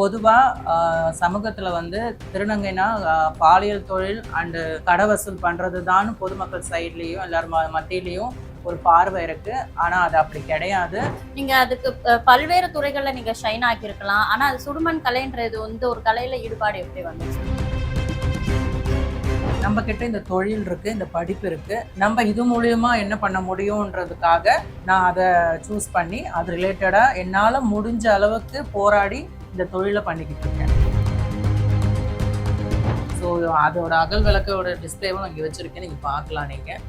பொதுவாக சமூகத்தில் வந்து திருநங்கைனா பாலியல் தொழில் அண்டு கடை வசூல் பண்ணுறது தான் பொதுமக்கள் சைட்லேயும் எல்லாரும் மத்தியிலையும் ஒரு பார்வை இருக்கு. ஆனால் அது அப்படி கிடையாது. நீங்க அதுக்கு பல்வேறு துறைகள்ல நீங்க ஷைன் ஆக்கியிருக்கலாம். ஆனா அது சுடுமண் கலைன்றது வந்து ஒரு கலையில ஈடுபாடு எப்படி வந்துச்சு? நம்ம கிட்ட இந்த தொழில் இருக்கு இந்த படிப்பு இருக்கு. நம்ம இது மூலியமா என்ன பண்ண முடியுன்றதுக்காக நான் அதை சூஸ் பண்ணி அது ரிலேட்டடா என்னால முடிஞ்ச அளவுக்கு போராடி இந்த தொழிலை பண்ணிக்கிட்டு இருக்கேன். ஸோ அதோட அகல் விளக்கோட டிஸ்பிளேவும் இங்கே வச்சுருக்கேன். நீங்கள் பார்க்கலாம் நீங்கள்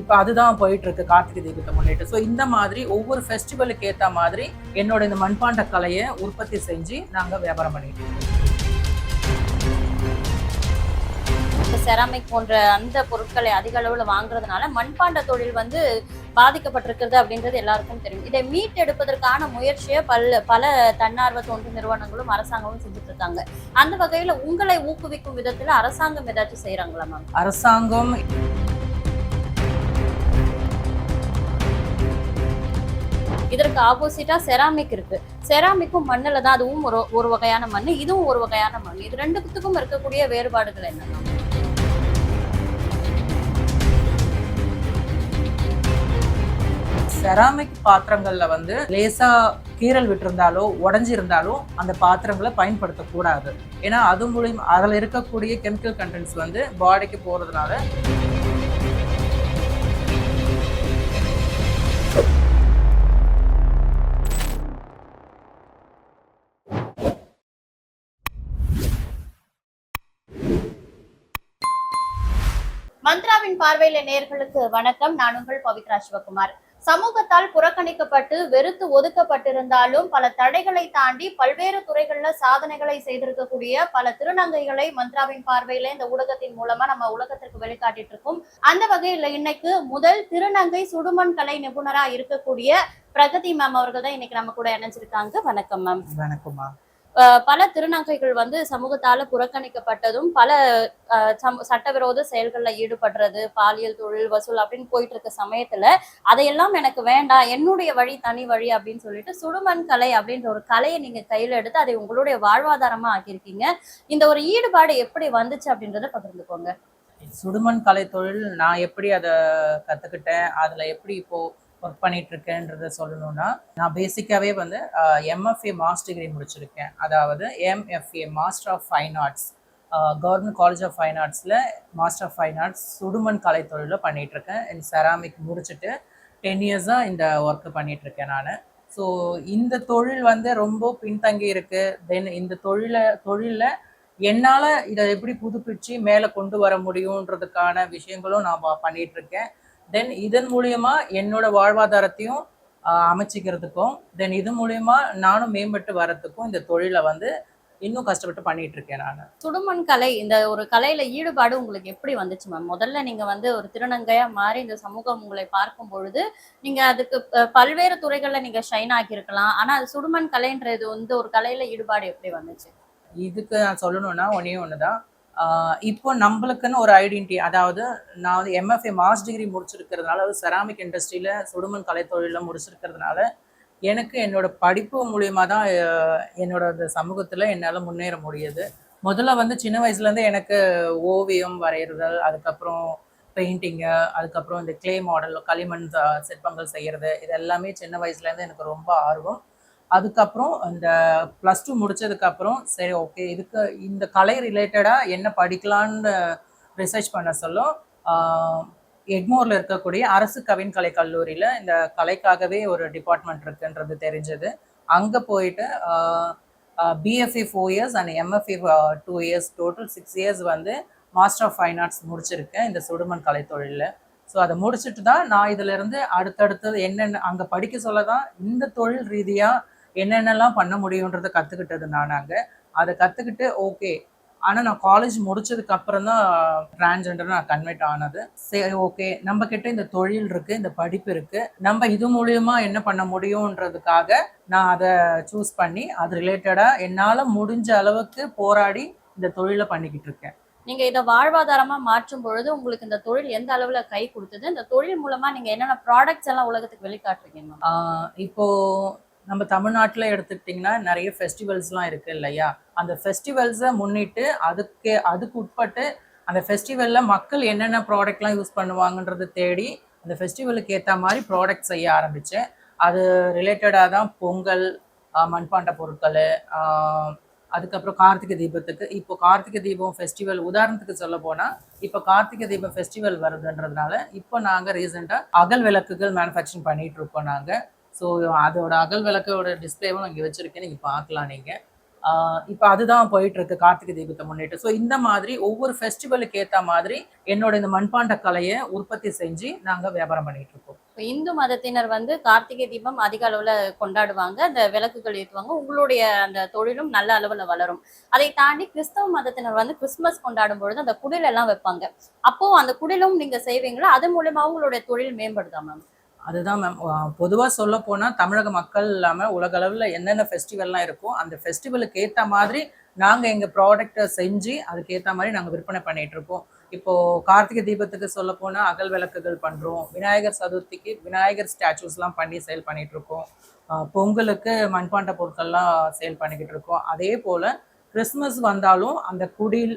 இப்போ அதுதான் போயிட்டுருக்கு. கார்த்திகை தீபத்தை முன்னிட்டு. ஸோ இந்த மாதிரி ஒவ்வொரு ஃபெஸ்டிவலுக்கு ஏற்ற மாதிரி என்னோட இந்த மண்பாண்ட கலையை உற்பத்தி செஞ்சு நாங்கள் வியாபாரம் பண்ணிட்டு இருக்கோம். செராமிக் போன்ற அந்த பொருட்களை அதிக அளவுல வாங்குறதுனால மண்பாண்ட தொழில் வந்து பாதிக்கப்பட்டிருக்கிறது அப்படின்றது எல்லாருக்கும் தெரியும். இதை மீட்டெடுப்பதற்கான முயற்சியை பல பல தன்னார்வ தொண்டு நிறுவனங்களும் அரசாங்கமும் செஞ்சுட்டு இருக்காங்க அந்த வகையில உங்களை ஊக்குவிக்கும் விதத்துல அரசாங்கம் ஏதாச்சும் செய்யறாங்களா மேம்? அரசாங்கம் இதற்கு ஆப்போசிட்டா செராமிக் இருக்கு. செராமிக்கும் மண்ணுல தான் அதுவும் ஒரு ஒரு வகையான மண் இதுவும் ஒரு வகையான மண் இது ரெண்டுத்துக்கும் இருக்கக்கூடிய வேறுபாடுகள் என்ன செராமிக் பாத்திரங்கள்ல வந்து லேசா கீறல் விட்டிருந்தாலோ உடஞ்சிருந்தாலோ அந்த பாத்திரங்களை பயன்படுத்தக்கூடாது. ஏன்னா அது மூலியம் அதில் இருக்கக்கூடிய கெமிக்கல் கண்டென்ட்ஸ் வந்து பாடிக்கு போறதுனால மந்த்ராவின் பார்வையில நேர்களுக்கு வணக்கம். நான் உங்கள் பவித்ரா சிவகுமார். சமூகத்தால் புறக்கணிக்கப்பட்டு வெறுத்து ஒதுக்கப்பட்டிருந்தாலும் பல தடைகளை தாண்டி பல்வேறு துறைகள்ல சாதனைகளை செய்திருக்கக்கூடிய பல திருநங்கைகளை மந்த்ராவின் பார்வையில இந்த ஊடகத்தின் மூலமா நம்ம உலகத்திற்கு வெளிக்காட்டிட்டு இருக்கோம் அந்த வகையில இன்னைக்கு முதல் திருநங்கை சுடுமண் கலை நிபுணரா இருக்கக்கூடிய பிரகதி மேம் அவர்கள் தான் இன்னைக்கு நம்ம கூட இணைஞ்சிருக்காங்க. வணக்கம் மேம் வணக்கம்மா மேம் பல திருநங்கைகள் வந்து சமூகத்தால புறக்கணிக்கப்பட்டதும் பல சம- சட்டவிரோத செயல்கள்ல ஈடுபடுறது பாலியல் தொழில் வசூல் அப்படின்னு போயிட்டு இருக்க சமயத்துல அதையெல்லாம் எனக்கு வேண்டாம் என்னுடைய வழி தனி வழி அப்படின்னு சொல்லிட்டு சுடுமண் கலை அப்படின்ற ஒரு கலையை நீங்க கையில எடுத்து அதை உங்களுடைய வாழ்வாதாரமா ஆக்கியிருக்கீங்க. இந்த ஒரு ஈடுபாடு எப்படி வந்துச்சு அப்படின்றத பகிர்ந்துக்கோங்க. சுடுமண் கலை தொழில் நான் எப்படி அதை கற்றுக்கிட்டேன் அதில் எப்படி இப்போ ஒர்க் பண்ணிட்டு இருக்கேன்றத சொல்லணும்னா நான் பேசிக்காகவே வந்து எம்எஃப்ஏ மாஸ்டர் டிகிரி முடிச்சிருக்கேன். அதாவது MFA master of fine arts government college of fine ஆர்ட்ஸில் master of fine arts சுடுமண் கலை பண்ணிகிட்ருக்கேன் பண்ணிட்டு இருக்கேன் இந்த செராமிக் முடிச்சுட்டு டென் இயர்ஸாக இந்த ஒர்க்கு பண்ணிகிட்ருக்கேன் நான். ஸோ இந்த தொழில் வந்து ரொம்ப பின்தங்கி இருக்குது தென் இந்த தொழிலை தொழிலில் என்னால் இதை எப்படி புதுப்பிச்சு மேலே கொண்டு வர முடியுன்றதுக்கான விஷயங்களும் நான் பண்ணிகிட்ருக்கேன் தென் இதன் மூலியமா என்னோட வாழ்வாதாரத்தையும் அமைச்சிக்கிறதுக்கும் தென் இது மூலியமா நானும் மேம்பட்டு வரதுக்கும் இந்த தொழிலை வந்து இன்னும் கஷ்டப்பட்டு பண்ணிட்டு இருக்கேன் நான். சுடுமண் கலை இந்த ஒரு கலையில ஈடுபாடு உங்களுக்கு எப்படி வந்துச்சு மேம் முதல்ல நீங்க வந்து ஒரு திருநங்கையா மாறி இந்த சமூகம் உங்களை பார்க்கும் பொழுது நீங்க அதுக்கு பல்வேறு துறைகள்ல நீங்க ஷைன் ஆக்கியிருக்கலாம். ஆனா அது சுடுமண் கலைன்றது வந்து ஒரு கலையில ஈடுபாடு எப்படி வந்துச்சு? இதுக்கு நான் சொல்லணும்னா ஒன்றே ஒன்று தான் இப்போ நம்மளுக்குன்னு ஒரு ஐடென்டிட்டி அதாவது நான் வந்து எம்எஃப்ஏ மாஸ் டிகிரி முடிச்சிருக்கிறதுனால அது செராமிக் இண்டஸ்ட்ரியில் சுடுமண் கலைத்தொழிலில் முடிச்சிருக்கிறதுனால எனக்கு என்னோட படிப்பு மூலயமா தான் என்னோட சமூகத்தில் என்னால் முன்னேற முடியுது. முதல்ல வந்து சின்ன வயசுலேருந்து எனக்கு ஓவியம் வரைகிறதல் அதுக்கப்புறம் பெயிண்டிங்கு அதுக்கப்புறம் இந்த க்ளே மாடல் களிமண் சிற்பங்கள் செய்கிறது இது எல்லாமே சின்ன வயசுலேருந்து எனக்கு ரொம்ப ஆர்வம். அதுக்கப்புறம் இந்த ப்ளஸ் டூ முடிச்சதுக்கப்புறம் சரி ஓகே இதுக்கு இந்த கலை ரிலேட்டடாக என்ன படிக்கலான்னு ரிசர்ச் பண்ண சொல்ல எக்மோரில் இருக்கக்கூடிய அரசு கவின்கலை கல்லூரியில் இந்த கலைக்காகவே ஒரு டிபார்ட்மெண்ட் இருக்குன்றது தெரிஞ்சது. அங்கே போயிட்டு BFA four years and MFA two years total six years வந்து மாஸ்டர் ஆஃப் ஃபைன் ஆர்ட்ஸ் முடிச்சிருக்கேன் இந்த சுடுமண் கலை தொழிலில். ஸோ அதை முடிச்சுட்டு தான் நான் இதிலிருந்து அடுத்தடுத்தது என்னென்ன அங்கே படிக்க சொல்ல தான் இந்த தொழில் ரீதியாக என்னென்னலாம் பண்ண முடியுன்றதை கற்றுக்கிட்டது நான் அங்கே. அதை கற்றுக்கிட்டு ஓகே ஆனால் நான் காலேஜ் முடிச்சதுக்கு அப்புறம் தான் டிரான்ஸ்ஜெண்டர் நான் கன்வெர்ட் ஆனது. சரி ஓகே நம்ம கிட்ட இந்த தொழில் இருக்கு இந்த படிப்பு இருக்கு. நம்ம இது மூலியமா என்ன பண்ண முடியுன்றதுக்காக நான் அதை சூஸ் பண்ணி அது ரிலேட்டடாக என்னால் முடிஞ்ச அளவுக்கு போராடி இந்த தொழிலை பண்ணிக்கிட்டு இருக்கேன். நீங்க இதை வாழ்வாதாரமா மாற்றும் பொழுது உங்களுக்கு இந்த தொழில் எந்த அளவுல கை கொடுத்தது? இந்த தொழில் மூலமா நீங்க என்னென்ன ப்ராடக்ட்ஸ் எல்லாம் உலகத்துக்கு வெளிக்காட்டுறீங்க? இப்போ நம்ம தமிழ்நாட்டில் எடுத்துக்கிட்டிங்கன்னா நிறைய ஃபெஸ்டிவல்ஸ்லாம் இருக்குது இல்லையா? அந்த ஃபெஸ்டிவல்ஸை முன்னிட்டு அதுக்கு அதுக்கு உட்பட்டு அந்த ஃபெஸ்டிவலில் மக்கள் என்னென்ன ப்ராடக்ட்லாம் யூஸ் பண்ணுவாங்கன்றது தேடி அந்த ஃபெஸ்டிவலுக்கு ஏற்ற மாதிரி ப்ராடக்ட் செய்ய ஆரம்பித்தேன் அது ரிலேட்டடாக தான் பொங்கல் மண்பாண்ட பொருட்கள் அதுக்கப்புறம் கார்த்திகை தீபத்துக்கு. இப்போ கார்த்திகை தீபம் ஃபெஸ்டிவல் உதாரணத்துக்கு சொல்ல போனால் இப்போ கார்த்திகை தீபம் ஃபெஸ்டிவல் வருதுன்றதுனால இப்போ நாங்கள் ரீசெண்டாக அகல் விளக்குகள் மேனுஃபேக்சரிங் பண்ணிட்டு இருக்கோம் நாங்கள் ஸோ அதோட அகல் விளக்கோட டிஸ்பிளேவும் இங்கே வச்சிருக்கேன். நீங்கள் பார்க்கலாம் நீங்கள் இப்போ அதுதான் போயிட்டுருக்கு கார்த்திகை தீபத்தை முன்னிட்டு. ஸோ இந்த மாதிரி ஒவ்வொரு ஃபெஸ்டிவலுக்கு ஏற்ற மாதிரி என்னோட இந்த மண்பாண்ட கலையை உற்பத்தி செஞ்சு நாங்கள் வியாபாரம் பண்ணிட்டு இருக்கோம். இப்போ இந்து மதத்தினர் வந்து கார்த்திகை தீபம் அதிக அளவில் கொண்டாடுவாங்க அந்த விளக்குகள் ஏற்றுவாங்க உங்களுடைய அந்த தொழிலும் நல்ல அளவில் வளரும். அதை தாண்டி கிறிஸ்தவ மதத்தினர் வந்து கிறிஸ்துமஸ் கொண்டாடும் பொழுது அந்த குடிலெல்லாம் வைப்பாங்க. அப்போ அந்த குடிலும் நீங்க செய்வீங்களா? அது மூலயமா உங்களுடைய தொழில் மேம்படுதா மேம் அதுதான் மேம் பொதுவாக சொல்ல போனால் தமிழக மக்கள் இல்லாமல் உலக அளவில் என்னென்ன ஃபெஸ்டிவல்லாம் இருக்கோ அந்த ஃபெஸ்டிவலுக்கு ஏற்ற மாதிரி நாங்கள் எங்கள் ப்ராடக்டை செஞ்சு அதுக்கேற்ற மாதிரி நாங்கள் விற்பனை பண்ணிகிட்ருக்கோம் இப்போது கார்த்திகை தீபத்துக்கு சொல்ல போனால் அகல் விளக்குகள் பண்ணுறோம் விநாயகர் சதுர்த்திக்கு விநாயகர் ஸ்டாச்சூஸ்லாம் பண்ணி சேல் பண்ணிகிட்ருக்கோம் பொங்கலுக்கு மண்பாண்ட பொருட்கள்லாம் சேல் பண்ணிக்கிட்டு இருக்கோம். அதே போல் கிறிஸ்மஸ் வந்தாலும் அந்த குடில்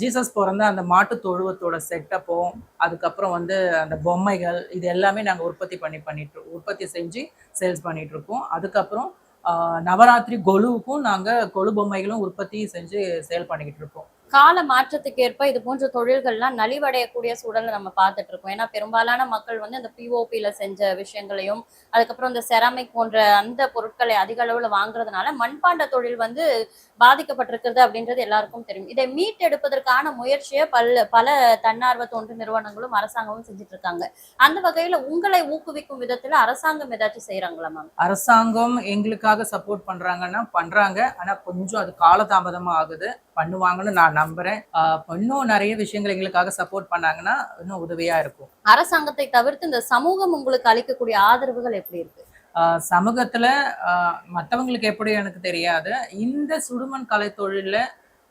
ஜீசஸ் பிறந்த அந்த மாட்டு தொழுவத்தோட செட்டப்பும் அதுக்கப்புறம் வந்து அந்த பொம்மைகள் இது எல்லாமே நாங்கள் உற்பத்தி பண்ணி பண்ணிட்டு உற்பத்தி செஞ்சு சேல்ஸ் பண்ணிகிட்ருக்கோம் அதுக்கப்புறம் நவராத்திரி கொலுவுக்கும் நாங்கள் கொலு பொம்மைகளும் உற்பத்தி செஞ்சு சேல் பண்ணிக்கிட்டு இருக்கோம் கால மாற்றத்துக்கு ஏற்ப இது போன்ற தொழில்கள்லாம் நலிவடையக்கூடிய சூழலை நம்ம பார்த்துட்டு இருக்கோம். ஏன்னா பெரும்பாலான மக்கள் வந்து அந்த பிஓபியில செஞ்ச விஷயங்களையும் அதுக்கப்புறம் இந்த செராமிக் போன்ற அந்த பொருட்களை அதிக அளவில் வாங்குறதுனால மண்பாண்ட தொழில் வந்து பாதிக்கப்பட்டிருக்கிறது அப்படின்றது எல்லாருக்கும் தெரியும். இதை மீட்டெடுப்பதற்கான முயற்சியை பல பல தன்னார்வ தொண்டு நிறுவனங்களும் அரசாங்கமும் செஞ்சுட்டு இருக்காங்க. அந்த வகையில உங்களை ஊக்குவிக்கும் விதத்துல அரசாங்கம் ஏதாச்சும் செய்யறாங்களா மேம் அரசாங்கம் எங்களுக்காக சப்போர்ட் பண்றாங்கன்னா பண்றாங்க. ஆனா கொஞ்சம் அது காலதாமதமா ஆகுது. பண்ணுவாங்கன்னு நான் நம்புறேன். இன்னும் நிறைய விஷயங்கள் எங்களுக்காக சப்போர்ட் பண்ணாங்கன்னா இன்னும் உதவியா இருக்கும். அரசாங்கத்தை தவிர்த்து இந்த சமூகம் உங்களுக்கு அளிக்கக்கூடிய ஆதரவுகள் எப்படி இருக்கு? சமூகத்துல ஆஹ் மத்தவங்களுக்கு எப்படி எனக்கு தெரியாது. இந்த சுடுமண் கலை தொழில்ல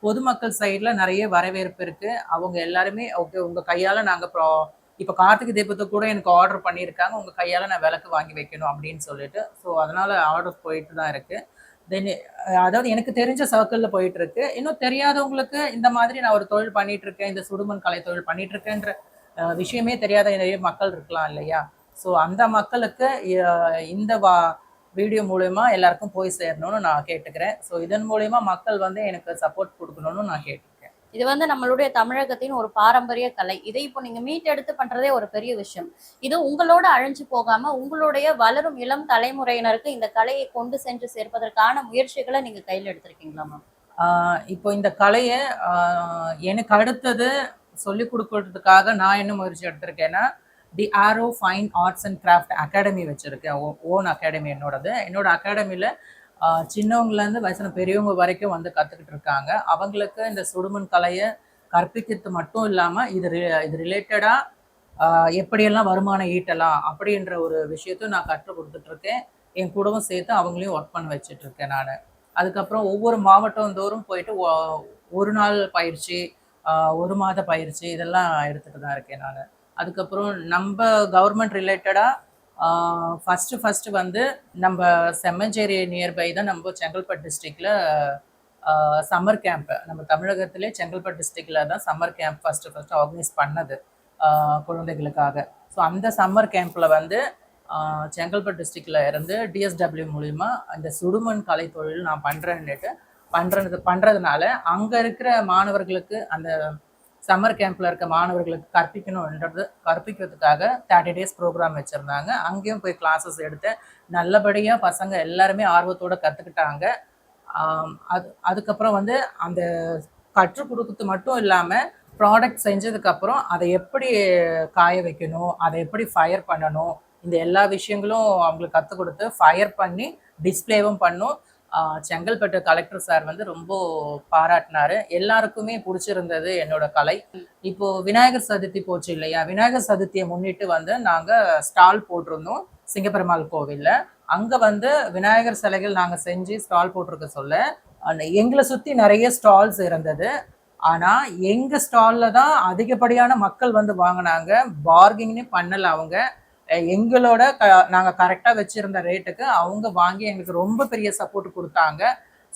பொதுமக்கள் சைடுல நிறைய வரவேற்பு இருக்கு. அவங்க எல்லாருமே ஓகே உங்க கையால நாங்க ப்ரா இப்போ கார்த்திகை தீபத்துக்கு கூட எனக்கு ஆர்டர் பண்ணியிருக்காங்க. உங்க கையால நான் விளக்கு வாங்கி வைக்கணும் அப்படின்னு சொல்லிட்டு. ஸோ அதனால ஆர்டர் போயிட்டு தான் இருக்கு. தென் அதாவது எனக்கு தெரிஞ்ச சர்க்கிளில் போயிட்டு இருக்கு இன்னும் தெரியாதவங்களுக்கு இந்த மாதிரி நான் ஒரு தொழில் பண்ணிட்டு இருக்கேன் இந்த சுடுமண் கலை தொழில் பண்ணிட்டு இருக்கேன்ற விஷயமே தெரியாத நிறைய மக்கள் இருக்கலாம் இல்லையா? ஸோ அந்த மக்களுக்கு இந்த வா வீடியோ மூலயமா எல்லாருக்கும் போய் சேரணும்னு நான் கேட்டுக்கிறேன். ஸோ இதன் மூலயமா மக்கள் வந்து எனக்கு சப்போர்ட் கொடுக்கணும்னு நான் கேட்டுக்கிறேன். இது வந்து நம்மளுடைய தமிழகத்தின் ஒரு பாரம்பரிய கலை. இதை இப்போ நீங்க மீட்டெடுத்து பண்றதே ஒரு பெரிய விஷயம். இது உங்களோட அழிஞ்சு போகாம உங்களுடைய வளரும் இளம் தலைமுறையினருக்கு இந்த கலையை கொண்டு சென்று சேர்ப்பதற்கான முயற்சிகளை நீங்க கையில் எடுத்திருக்கீங்களா மேம் ஆஹ் இப்போ இந்த கலையை ஆஹ் எனக்கு அடுத்தது சொல்லி கொடுக்கறதுக்காக நான் என்ன முயற்சி எடுத்திருக்கேன்னா the arrow fine arts and craft academy வச்சுருக்கேன். ஓன் அகாடமி என்னோடது. என்னோட அகாடமியில் சின்னவங்கலேருந்து வயசான பெரியவங்க வரைக்கும் வந்து கற்றுக்கிட்டு இருக்காங்க. அவங்களுக்கு இந்த சுடுமண் கலையை கற்பிக்கிறது மட்டும் இல்லாமல் இது ரி- இது ரிலேட்டடாக எப்படியெல்லாம் வருமானம் ஈட்டலாம் அப்படின்ற ஒரு விஷயத்தையும் நான் கற்றுக் கொடுத்துட்ருக்கேன் என் கூடவும் சேர்த்து அவங்களையும் ஒர்க் பண்ண வச்சிட்ருக்கேன் நான். அதுக்கப்புறம் ஒவ்வொரு மாவட்டம் தோறும் போயிட்டு ஒரு நாள் பயிற்சி ஒரு மாத பயிற்சி இதெல்லாம் எடுத்துகிட்டு தான் இருக்கேன் நான். அதுக்கப்புறம் நம்ம கவர்மெண்ட் ரிலேட்டடாக ஃபஸ்ட்டு ஃபஸ்ட்டு வந்து நம்ம செம்மஞ்சேரி நியர்பை தான் நம்ம செங்கல்பட்டு டிஸ்ட்ரிக்டில் சம்மர் கேம்ப்பு நம்ம தமிழகத்திலே செங்கல்பட்டு டிஸ்ட்ரிக்டில் தான் summer camp first first organise பண்ணது குழந்தைகளுக்காக. ஸோ அந்த சம்மர் கேம்ப்பில் வந்து செங்கல்பட்டு டிஸ்ட்ரிக்டில் இருந்து டிஎஸ்டபிள்யூ மூலிமா அந்த சுடுமண் கலை தொழில் நான் பண்ணுறேன்னுட்டு பண்ணுறது பண்ணுறதுனால அங்கே இருக்கிற மாணவர்களுக்கு அந்த சம்மர் கேம்பில் இருக்க மாணவர்களுக்கு கற்பிக்கணுன்றது கற்பிக்கிறதுக்காக தேர்ட்டி டேஸ் ப்ரோக்ராம் வச்சுருந்தாங்க. அங்கேயும் போய் கிளாஸஸ் எடுத்து நல்லபடியாக பசங்க எல்லாருமே ஆர்வத்தோடு கற்றுக்கிட்டாங்க அது அதுக்கப்புறம் வந்து அந்த கற்றுக் கொடுக்கறது மட்டும் இல்லாமல் ப்ராடக்ட் செஞ்சதுக்கப்புறம் அதை எப்படி காய வைக்கணும் அதை எப்படி ஃபயர் பண்ணணும் இந்த எல்லா விஷயங்களும் அவங்களுக்கு கற்றுக் கொடுத்து ஃபயர் பண்ணி டிஸ்ப்ளேவும் பண்ணும். செங்கல்பட்டு கலெக்டர் சார் வந்து ரொம்ப பாராட்டினாரு. எல்லாருக்குமே பிடிச்சிருந்தது என்னோட கலை. இப்போ விநாயகர் சதுர்த்தி போச்சு இல்லையா? விநாயகர் சதுர்த்தியை முன்னிட்டு வந்து நாங்கள் ஸ்டால் போட்டிருந்தோம் சிங்கப்பெருமாள் கோவிலில். அங்கே வந்து விநாயகர் சிலைகள் நாங்கள் செஞ்சு ஸ்டால் போட்டிருக்க சொல்ல எங்களை சுற்றி நிறைய ஸ்டால்ஸ் இருந்தது. ஆனால் எங்கள் ஸ்டாலில் தான் அதிகப்படியான மக்கள் வந்து வாங்கினாங்க. பார்கிங்னே பண்ணலை அவங்க. எங்களோட க நாங்கள் கரெக்டாக வச்சுருந்த ரேட்டுக்கு அவங்க வாங்கி எங்களுக்கு ரொம்ப பெரிய சப்போர்ட் கொடுத்தாங்க.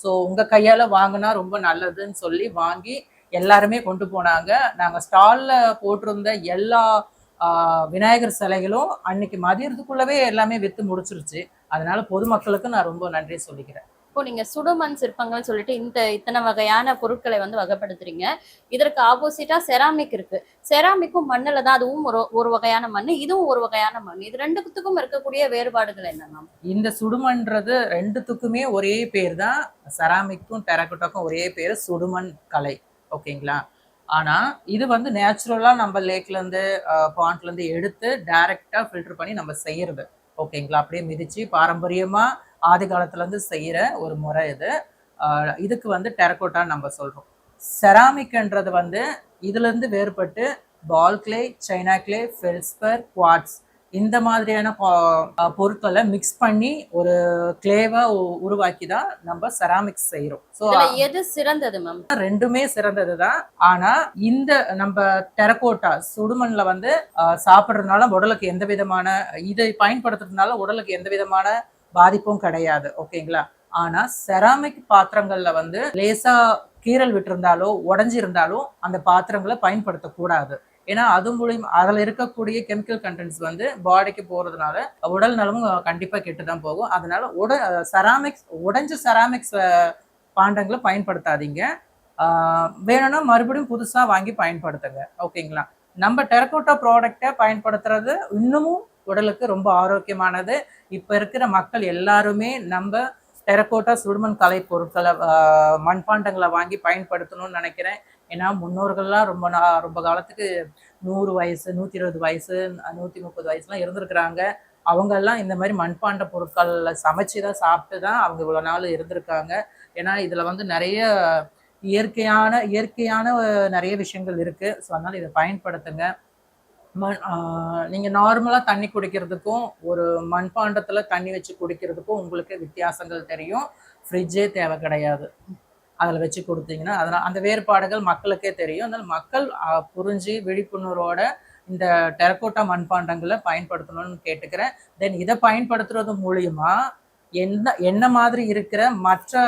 ஸோ உங்கள் கையால் வாங்கினா ரொம்ப நல்லதுன்னு சொல்லி வாங்கி எல்லாருமே கொண்டு போனாங்க. நாங்கள் ஸ்டாலில் போட்டிருந்த எல்லா விநாயகர் சிலைகளும் அன்னைக்கு மதியத்துக்குள்ளவே எல்லாமே விற்று முடிச்சிருச்சு. அதனால பொதுமக்களுக்கு நான் ரொம்ப நன்றி சொல்லிக்கிறேன். இப்போ நீங்க சுடுமண் சிற்பங்கள்னு சொல்லிட்டு இந்த இத்தனை வகையான பொருட்களை வந்து வகைப்படுத்துறீங்க. இதற்கு ஆப்போசிட்டா செராமிக் இருக்கு. செராமிக்கும் மண்ணில் தான் அதுவும் ஒரு ஒரு வகையான மண் இதுவும் ஒரு வகையான மண். இது ரெண்டுத்துக்கும் இருக்கக்கூடிய வேறுபாடுகள் என்ன மேம் இந்த சுடுமண்றது ரெண்டுத்துக்குமே ஒரே பேர் தான். செராமிக்கும் டெரக்கோட்டாக்கும் ஒரே பேர் சுடுமண் கலை. ஓகேங்களா? ஆனா இது வந்து நேச்சுரலாக நம்ம லேக்ல இருந்து பாண்ட்ல இருந்து எடுத்து டைரெக்டாக ஃபில்டர் பண்ணி நம்ம செய்யறது. ஓகேங்களா? அப்படியே மிதிச்சு பாரம்பரியமா ஆதி காலத்துல இருந்து செய்யற ஒரு முறை இது. இதுக்கு வந்து டெரக்கோட்டான்னு நம்ம சொல்றோம். செராமிக்ன்றது வந்து இதுல இருந்து வேறுபட்டு ball clay china clay felspar quartz இந்த மாதிரியான பொருட்களை மிக்ஸ் பண்ணி ஒரு கிளேவை உருவாக்கி தான் நம்ம செராமிக்ஸ் செய்யறோம் ஸோ எது சிறந்தது மேம் ரெண்டுமே சிறந்தது தான். ஆனா இந்த நம்ம டெரக்கோட்டா சுடுமண்ல வந்து சாப்பிடுறதுனால உடலுக்கு எந்த விதமான இதை பயன்படுத்துறதுனால உடலுக்கு எந்த விதமான பாதிப்பும் கிடையாது ஓகேங்களா? ஆனால் செராமிக் பாத்திரங்களில் வந்து லேசாக கீறல் விட்டிருந்தாலோ உடஞ்சிருந்தாலோ அந்த பாத்திரங்களை பயன்படுத்தக்கூடாது ஏன்னா அது மூலியம் அதில் இருக்கக்கூடிய கெமிக்கல் கண்டென்ட்ஸ் வந்து பாடிக்கு போகிறதுனால உடல் நலமும் கண்டிப்பாக கெட்டு தான் போகும். அதனால உட செராமிக்ஸ் உடஞ்ச செராமிக்ஸ் பாண்டங்களை பயன்படுத்தாதீங்க. வேணும்னா மறுபடியும் புதுசாக வாங்கி பயன்படுத்துங்க ஓகேங்களா? நம்ம டெரக்கோட்டா ப்ராடக்டை பயன்படுத்துறது இன்னமும் உடலுக்கு ரொம்ப ஆரோக்கியமானது. இப்போ இருக்கிற மக்கள் எல்லாருமே நம்ம டெரக்கோட்டா சுடுமண் கலை பொருட்களை மண்பாண்டங்களை வாங்கி பயன்படுத்தணும்னு நினைக்கிறேன். ஏன்னா முன்னோர்கள்லாம் ரொம்ப நா ரொம்ப காலத்துக்கு நூறு வயசு நூற்றி இருபது வயசு நூற்றி முப்பது வயசுலாம் இருந்திருக்கிறாங்க. அவங்கெல்லாம் இந்த மாதிரி மண்பாண்ட பொருட்களில் சமைச்சு தான் சாப்பிட்டு தான் அவங்க இவ்வளோ நாள் இருந்திருக்காங்க. ஏன்னா இதில் வந்து நிறைய இயற்கையான இயற்கையான நிறைய விஷயங்கள் இருக்குது ஸோ அதனால் இதை பயன்படுத்துங்க. மண் நீங்கள் நார்மலாக தண்ணி குடிக்கிறதுக்கும் ஒரு மண்பாண்டத்தில் தண்ணி வச்சு குடிக்கிறதுக்கும் உங்களுக்கு வித்தியாசங்கள் தெரியும். ஃப்ரிட்ஜே தேவை கிடையாது. அதில் வச்சு கொடுத்தீங்கன்னா அதனால் அந்த வேறுபாடுகள் மக்களுக்கே தெரியும். அதனால் மக்கள் புரிஞ்சு விழிப்புணர்வோட இந்த டெரக்கோட்டா மண்பாண்டங்களை பயன்படுத்தணும்னு கேட்டுக்கிறேன். தென் இதை பயன்படுத்துறது மூலியமா என்ன என்ன மாதிரி இருக்கிற மற்ற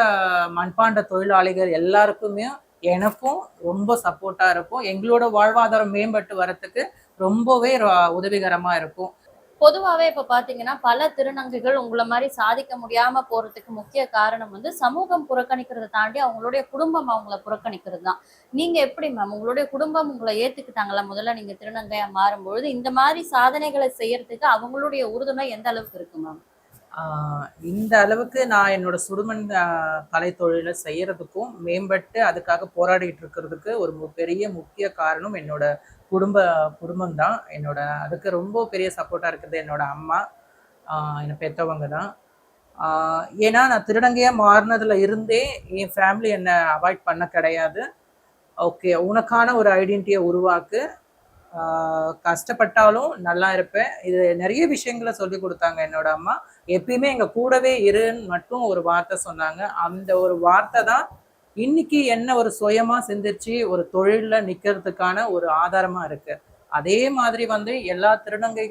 மண்பாண்ட தொழிலாளிகள் எல்லாருக்குமே எனக்கும் ரொம்ப சப்போர்ட்டாக இருக்கும். எங்களோட வாழ்வாதாரம் மேம்பட்டு வரத்துக்கு ரொம்பவே ர- உதவிகரமா இருக்கும். பொதுவாவே இப்ப பாத்தீங்கன்னா பல திருநங்கைகள் உங்களை மாதிரி சாதிக்க முடியாம போறதுக்கு முக்கிய காரணம் வந்து சமூகம் புறக்கணிக்கிறதை தாண்டி அவங்களுடைய குடும்பம் அவங்கள புறக்கணிக்கிறது தான் நீங்க எப்படி மேம் உங்களுடைய குடும்பம் உங்களை ஏத்துக்கிட்டாங்களா? முதல்ல நீங்க திருநங்கையா மாறும்பொழுது இந்த மாதிரி சாதனைகளை செய்யறதுக்கு அவங்களுடைய உறுதுணை எந்த அளவுக்கு இருக்கு மேம் இந்த அளவுக்கு நான் என்னோட சுடுமண் கலை தொழிலை செய்யறதுக்கும் மேம்பட்டு அதுக்காக போராடிட்டு இருக்கிறதுக்கு ஒரு பெரிய முக்கிய காரணம் என்னோட குடும்ப குடும்பம் தான் என்னோட அதுக்கு ரொம்ப பெரிய சப்போர்ட்டாக இருக்குது என்னோட அம்மா என்னை பெற்றவங்க தான். ஏன்னா நான் திருடங்கையாக மாறினதுல இருந்தே என் ஃபேமிலி என்னை அவாய்ட் பண்ண கிடையாது. ஓகே உனக்கான ஒரு ஐடென்டிட்டியை உருவாக்கு. கஷ்டப்பட்டாலும் நல்லா இருப்பேன். இது நிறைய விஷயங்களை சொல்லி கொடுத்தாங்க என்னோட அம்மா. எப்பயுமே எங்கள் கூடவே இருன்னு மட்டும் ஒரு வார்த்தை சொன்னாங்க. அந்த ஒரு வார்த்தை தான் இன்னைக்கு என்ன ஒரு சுயமா சிந்திச்சு ஒரு தொழில்ல நிக்கிறதுக்கான ஒரு ஆதாரமா இருக்கு. அதே மாதிரி வந்து எல்லா திருநங்கை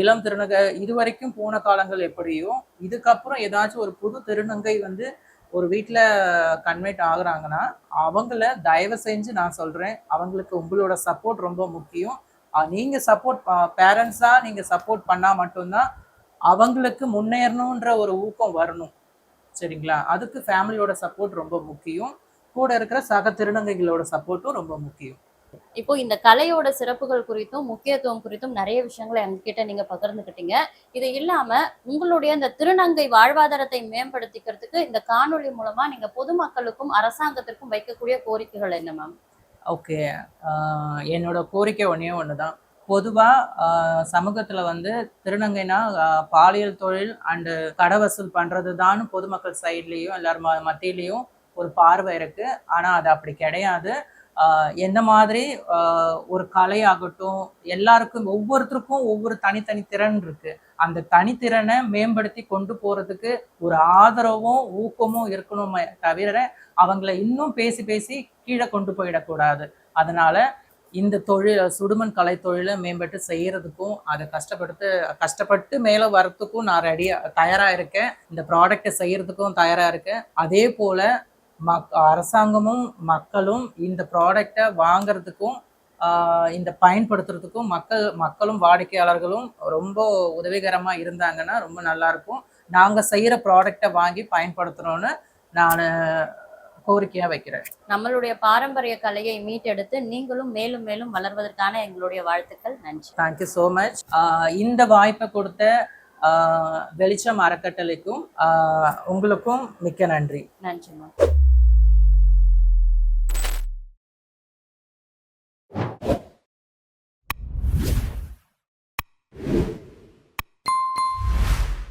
இளம் திருநங்கை இது வரைக்கும் போன காலங்கள் எப்படியோ இதுக்கப்புறம் ஏதாச்சும் ஒரு புது திருநங்கை வந்து ஒரு வீட்டில் கன்வெர்ட் ஆகுறாங்கன்னா அவங்கள தயவு செஞ்சு நான் சொல்கிறேன் அவங்களுக்கு உங்களோட சப்போர்ட் ரொம்ப முக்கியம். நீங்கள் சப்போர்ட் பேரண்ட்ஸாக நீங்கள் சப்போர்ட் பண்ணால் மட்டும்தான் அவங்களுக்கு முன்னேறணுன்ற ஒரு ஊக்கம் வரணும். சரிங்களா? அதுக்கு ஃபேமிலியோட சப்போர்ட் ரொம்ப முக்கியம். கூட இருக்கிற சக திருநங்கைகளோட சப்போர்ட்டும் ரொம்ப முக்கியம். இப்போ இந்த கலையோட சிறப்புகள் குறித்தும் முக்கியத்துவம் குறித்தும் நிறைய விஷயங்களை எங்ககிட்ட நீங்க பகிர்ந்துக்கிட்டீங்க. இது இல்லாம உங்களுடைய இந்த திருநங்கை வாழ்வாதாரத்தை மேம்படுத்திக்கிறதுக்கு இந்த காணொளி மூலமா நீங்க பொதுமக்களுக்கும் அரசாங்கத்திற்கும் வைக்கக்கூடிய கோரிக்கைகள் என்ன மேம் ஓகே என்னோட கோரிக்கை ஒன்றே ஒன்று தான் பொதுவாக சமூகத்தில் வந்து திருநங்கைனா பாலியல் தொழில் அண்டு கடை வசூல் பண்ணுறது தான் பொதுமக்கள் சைட்லேயும் எல்லாரும் மத்தியிலையும் ஒரு பார்வை இருக்குது ஆனால் அது அப்படி கிடையாது. எந்த என்ன மாதிரி ஒரு ஒரு கலையாகட்டும் எல்லாருக்கும் ஒவ்வொருத்தருக்கும் ஒவ்வொரு தனித்தனி திறன் இருக்கு. அந்த தனித்திறனை மேம்படுத்தி கொண்டு போறதுக்கு ஒரு ஆதரவும் ஊக்கமும் இருக்கணுமே தவிர அவங்கள இன்னும் பேசி பேசி கீழே கொண்டு போயிடக்கூடாது. அதனால இந்த தொழில் சுடுமண் கலை தொழிலை மேம்பட்டு செய்கிறதுக்கும் அதை கஷ்டப்படுத்து கஷ்டப்பட்டு மேலே வரத்துக்கும் நான் ரெடியாக தயாராக இருக்கேன். இந்த ப்ராடக்டை செய்கிறதுக்கும் தயாராக இருக்கேன். அதே போல் மக் அரசாங்கமும் மக்களும் இந்த ப்ராடக்டை வாங்குறதுக்கும் இந்த பயன்படுத்துறதுக்கும் மக்கள் மக்களும் வாடிக்கையாளர்களும் ரொம்ப உதவிகரமாக இருந்தாங்கன்னா ரொம்ப நல்லா இருக்கும். நாங்கள் செய்கிற ப்ராடக்டை வாங்கி பயன்படுத்துகிறோன்னு நான் கோரிக்கையாக வைக்கிறேன். நம்மளுடைய பாரம்பரிய கலையை மீட்டெடுத்து நீங்களும் மேலும் மேலும் வளர்வதற்கான எங்களுடைய வாழ்த்துக்கள். நன்றி. தேங்க்யூ ஸோ மச் இந்த வாய்ப்பை கொடுத்த வெளிச்சம் அறக்கட்டளைக்கும் உங்களுக்கும் மிக்க நன்றி. நன்றி மேம்